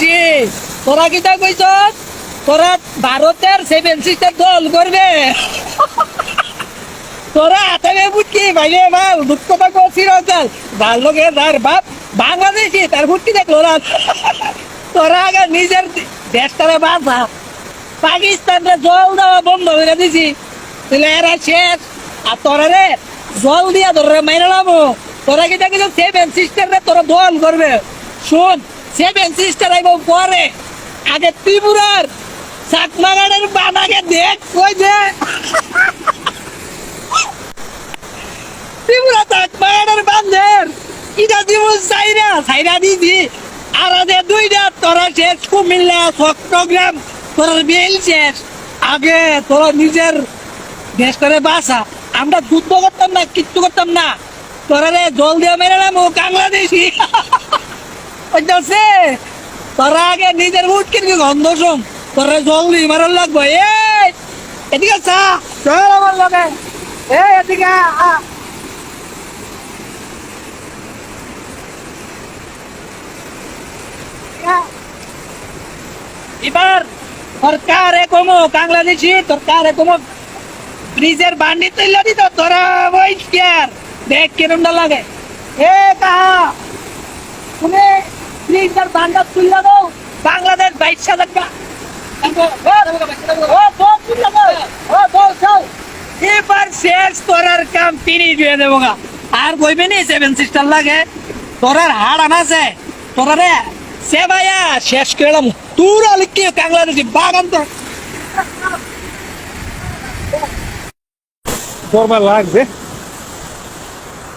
বাংলাদেশি তোরা কি তা কইছ? তোরা ভারতের সেভেন সিস্টার দল করবে। তোরা হাতে বুটকি ভাইরে বাল দুঃখ পাক চিরকাল ভালো লোকে তার বাপ, বাংলাদেশি তার বুটকি দেখল না। তোরা আগে নিজের দেশটারে বাঁচা পাকিস্তানরে জল দেওয়া বন্ধ করে দিছি। তাহলে এরা শেষ। আর তোরা রে জল দিয়া ধরে মাইরা লামো তোরা কি দেখি সেভেন সিস্টার রে তোরা দল করবে। শোন সেভেন সিস্টার আইব পরে। আগে ত্রিপুরার চাকমাগাড়ের বানাকে দেখ, কই দে। ত্রিপুরা চাকমাগাড়ের বান্ধের ইটা দিব চাইরা চাইরা দিছি। আর আদে দুইটা, তোরা শেষ, কুমিল্লা চট্টগ্রাম তোরা বেল শেষ। আগে তোরা নিজের দেশটারে বাসা আমরা যুদ্ধ করতাম না, কিচ্ছু করতাম না। তোরা রে জল দিয়ে মেরে নাম বাংলাদেশি। বুঝতে তোরা আগে নিজের উঠ কিনবি, গন্ধ শোন। তোরা জল দিয়ে মারার লাগবো। এই, এদিকে চা। চল আমার লগে। এই, এদিকে। এবার সরকার কমো বাংলাদেশি সরকার কমো ব্রিজের বান্ডি তুলে দিত, তোরা ওই কেয়ার দেখ কিরমটা লাগে। এ, কাহা? তুমি ব্রিজের বান্ডা তুলে দাও বাংলাদেশ বাইশ হাজার। এবার শেষ তোরার কাম তিনি দিয়ে দেবো আর কইবে নি সেভেন সিস্টার লাগে? তোরার হাড় আনাছে। তোরা রে সে ভাইয়া শেষ করলাম তুর আলিকি বাংলাদেশি বাগান তো করবার লাগবে।